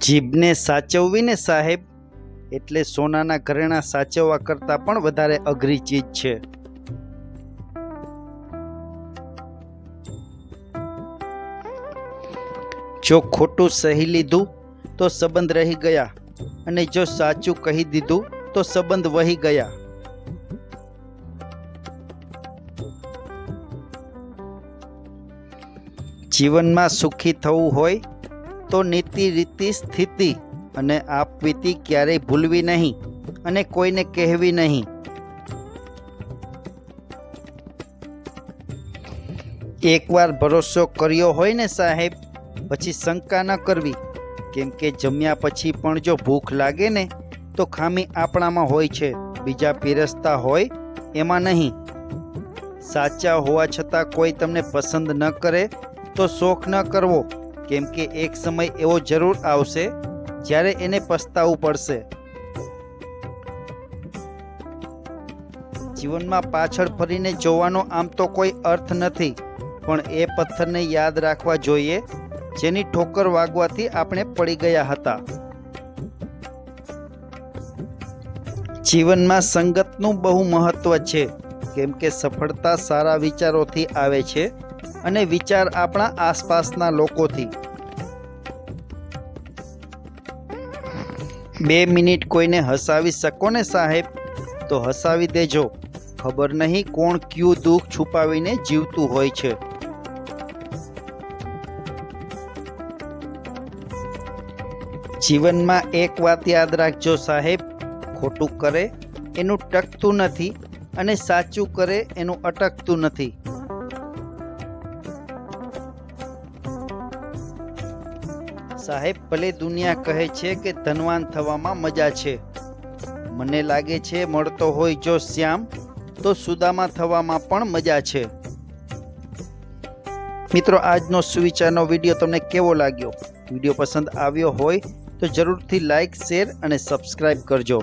જીભને સાચવવીને સાહેબ, એટલે સોનાના ઘરેણાં સાચવવા કરતાં પણ વધારે અઘરી ચીજ છે. જો ખોટું સહી લીધું, તો સંબંધ રહી ગયા. અને જો સાચું કહી દીધું, તો સંબંધ વહી ગયા. જીવનમાં સુખી થવું હોય તો નીતિ રીતિ સ્થિતિ અને આપવીતી ક્યારેય ભૂલવી નહીં અને કોઈને કહેવી નહીં. એકવાર ભરોસો કર્યો હોય ને સાહેબ, પછી શંકા ન કરવી. કેમ કે જમ્યા પછી પણ જો ભૂખ લાગે ને, તો ખામી આપણામાં હોય છે. બીજા પીરસતા હોય એમાં નહીં. સાચા હોવા છતાં કોઈ તમને પસંદ ન કરે, તો શોખ ન કરવો. કેમ કે એક સમય એવો જરૂર આવશે જ્યારે એને પસ્તાવવું પડશે. જીવનમાં પાછળ ફરીને જોવાનો આમ તો કોઈ અર્થ નથી, પણ એ પથ્થરને યાદ રાખવા જોઈએ, જેની ઠોકર વાગવાથી આપણે પડી ગયા હતા. જીવનમાં સંગતનું બહુ મહત્વ છે, કેમ કે સફળતા સારા વિચારોથી આવે છે અને વિચાર આપણા આસપાસના લોકોથી. બે મિનિટ કોઈને હસાવી શકો ને સાહેબ? તો હસાવી દેજો. ખબર નહીં કોણ ક્યુ દુઃખ છુપાવીને જીવતું હોય છે. જીવનમાં એક વાત યાદ રાખજો સાહેબ. ખોટું કરે, એનું ટકતું નથી અને સાચું કરે, એનું અટકતું નથી. સાહેબ, ભલે દુનિયા કહે છે કે ધનવાન થવામાં મજા છે. મને લાગે છે મળતો હોય જો શ્યામ, તો સુદામા થવામાં પણ મજા છે. મિત્રો, આજનો સુવિચારનો વીડિયો તમને કેવો લાગ્યો? વીડિયો પસંદ આવ્યો હોય તો જરૂરથી લાઈક, શેર અને સબસ્ક્રાઈબ કરજો.